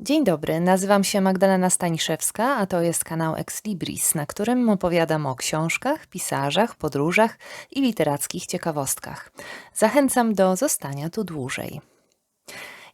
Dzień dobry, nazywam się Magdalena Staniszewska, a to jest kanał Ex Libris, na którym opowiadam o książkach, pisarzach, podróżach i literackich ciekawostkach. Zachęcam do zostania tu dłużej.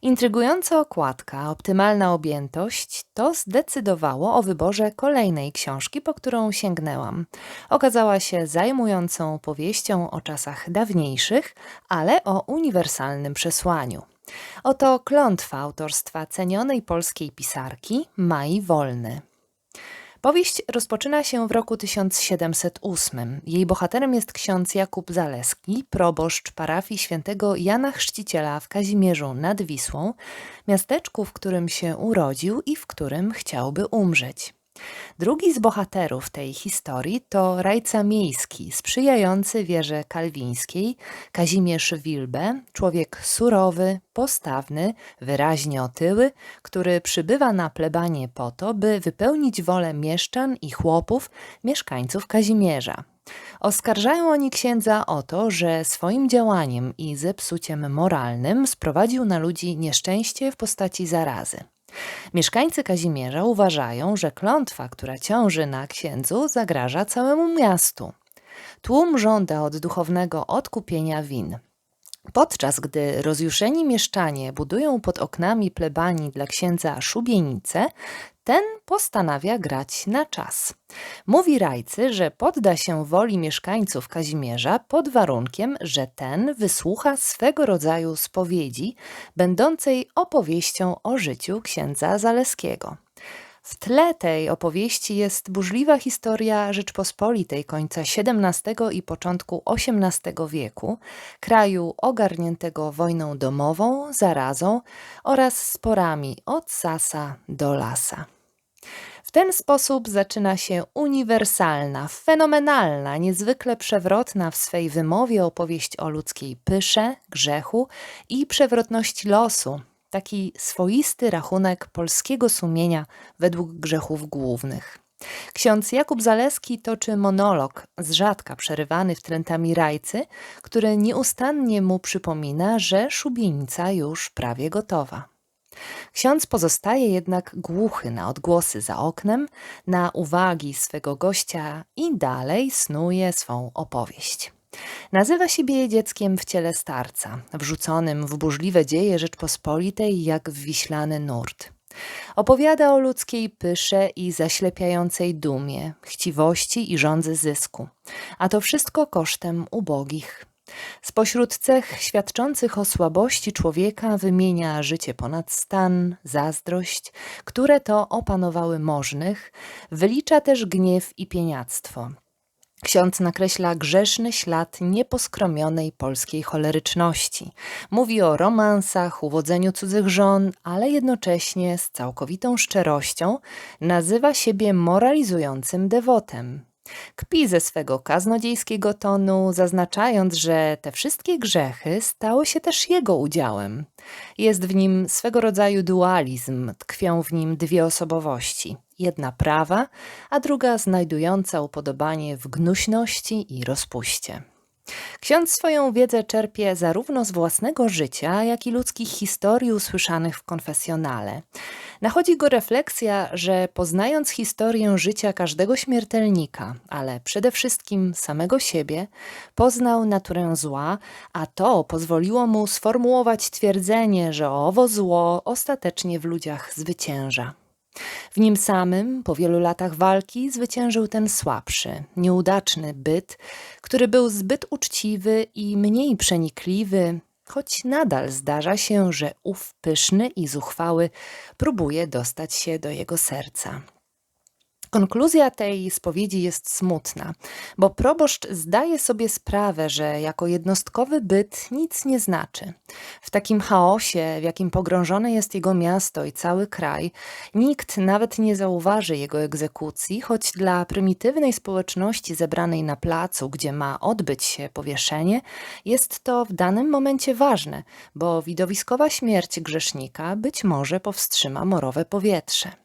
Intrygująca okładka, optymalna objętość to zdecydowało o wyborze kolejnej książki, po którą sięgnęłam. Okazała się zajmującą powieścią o czasach dawniejszych, ale o uniwersalnym przesłaniu. Oto klątwa autorstwa cenionej polskiej pisarki Mai Wolny. Powieść rozpoczyna się w roku 1708. Jej bohaterem jest ksiądz Jakub Zaleski, proboszcz parafii świętego Jana Chrzciciela w Kazimierzu nad Wisłą, miasteczku, w którym się urodził i w którym chciałby umrzeć. Drugi z bohaterów tej historii to rajca miejski, sprzyjający wierze kalwińskiej, Kazimierz Wilbe, człowiek surowy, postawny, wyraźnie otyły, który przybywa na plebanie po to, by wypełnić wolę mieszczan i chłopów, mieszkańców Kazimierza. Oskarżają oni księdza o to, że swoim działaniem i zepsuciem moralnym sprowadził na ludzi nieszczęście w postaci zarazy. Mieszkańcy Kazimierza uważają, że klątwa, która ciąży na księdzu, zagraża całemu miastu. Tłum żąda od duchownego odkupienia win. Podczas gdy rozjuszeni mieszczanie budują pod oknami plebanii dla księdza szubienice, ten postanawia grać na czas. Mówi rajcy, że podda się woli mieszkańców Kazimierza pod warunkiem, że ten wysłucha swego rodzaju spowiedzi, będącej opowieścią o życiu księdza Zaleskiego. W tle tej opowieści jest burzliwa historia Rzeczpospolitej końca XVII i początku XVIII wieku, kraju ogarniętego wojną domową, zarazą oraz sporami od Sasa do Lasa. W ten sposób zaczyna się uniwersalna, fenomenalna, niezwykle przewrotna w swej wymowie opowieść o ludzkiej pysze, grzechu i przewrotności losu, taki swoisty rachunek polskiego sumienia według grzechów głównych. Ksiądz Jakub Zaleski toczy monolog, z rzadka przerywany wtrętami rajcy, który nieustannie mu przypomina, że szubienica już prawie gotowa. Ksiądz pozostaje jednak głuchy na odgłosy za oknem, na uwagi swego gościa i dalej snuje swą opowieść. Nazywa siebie dzieckiem w ciele starca, wrzuconym w burzliwe dzieje Rzeczpospolitej jak w wiślany nurt. Opowiada o ludzkiej pysze i zaślepiającej dumie, chciwości i żądzy zysku, a to wszystko kosztem ubogich. Spośród cech świadczących o słabości człowieka wymienia życie ponad stan, zazdrość, które to opanowały możnych, wylicza też gniew i pieniactwo, Ksiądz nakreśla grzeszny ślad nieposkromionej polskiej choleryczności. Mówi o romansach, uwodzeniu cudzych żon, ale jednocześnie z całkowitą szczerością nazywa siebie moralizującym dewotem. Kpi ze swego kaznodziejskiego tonu, zaznaczając, że te wszystkie grzechy stały się też jego udziałem. Jest w nim swego rodzaju dualizm, tkwią w nim dwie osobowości. Jedna prawa, a druga znajdująca upodobanie w gnuśności i rozpuście. Ksiądz swoją wiedzę czerpie zarówno z własnego życia, jak i ludzkich historii usłyszanych w konfesjonale. Nachodzi go refleksja, że poznając historię życia każdego śmiertelnika, ale przede wszystkim samego siebie, poznał naturę zła, a to pozwoliło mu sformułować twierdzenie, że owo zło ostatecznie w ludziach zwycięża. W nim samym, po wielu latach walki, zwyciężył ten słabszy, nieudaczny byt, który był zbyt uczciwy i mniej przenikliwy, choć nadal zdarza się, że ów pyszny i zuchwały próbuje dostać się do jego serca. Konkluzja tej spowiedzi jest smutna, bo proboszcz zdaje sobie sprawę, że jako jednostkowy byt nic nie znaczy. W takim chaosie, w jakim pogrążone jest jego miasto i cały kraj, nikt nawet nie zauważy jego egzekucji, choć dla prymitywnej społeczności zebranej na placu, gdzie ma odbyć się powieszenie, jest to w danym momencie ważne, bo widowiskowa śmierć grzesznika być może powstrzyma morowe powietrze.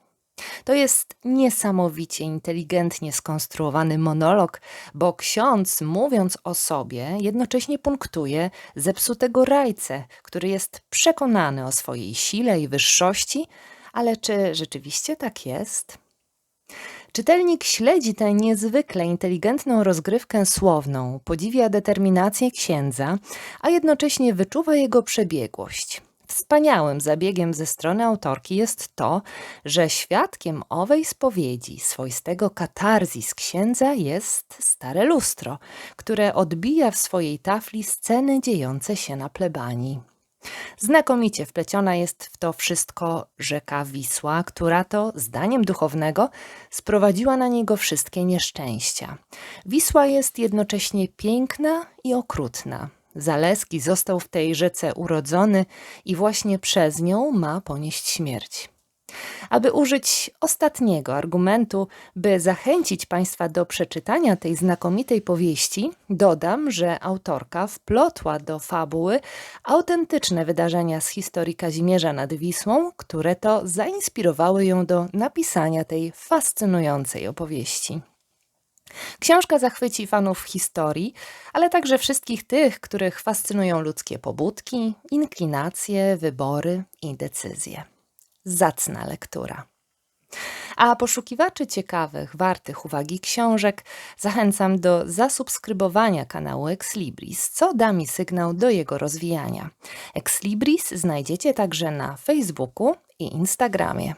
To jest niesamowicie inteligentnie skonstruowany monolog, bo ksiądz, mówiąc o sobie, jednocześnie punktuje zepsutego rajcę, który jest przekonany o swojej sile i wyższości, Ale czy rzeczywiście tak jest? Czytelnik śledzi tę niezwykle inteligentną rozgrywkę słowną, podziwia determinację księdza, a jednocześnie wyczuwa jego przebiegłość. Wspaniałym zabiegiem ze strony autorki jest to, że świadkiem owej spowiedzi, swoistego katarzis księdza jest stare lustro, które odbija w swojej tafli sceny dziejące się na plebanii. Znakomicie wpleciona jest w to wszystko rzeka Wisła, która to, zdaniem duchownego, sprowadziła na niego wszystkie nieszczęścia. Wisła jest jednocześnie piękna i okrutna. Zaleski został w tej rzece urodzony i właśnie przez nią ma ponieść śmierć. Aby użyć ostatniego argumentu, by zachęcić Państwa do przeczytania tej znakomitej powieści, dodam, że autorka wplotła do fabuły autentyczne wydarzenia z historii Kazimierza nad Wisłą, które to zainspirowały ją do napisania tej fascynującej opowieści. Książka zachwyci fanów historii, ale także wszystkich tych, których fascynują ludzkie pobudki, inklinacje, wybory i decyzje. Zacna lektura. A poszukiwaczy ciekawych, wartych uwagi książek zachęcam do zasubskrybowania kanału Exlibris, co da mi sygnał do jego rozwijania. Exlibris znajdziecie także na Facebooku i Instagramie.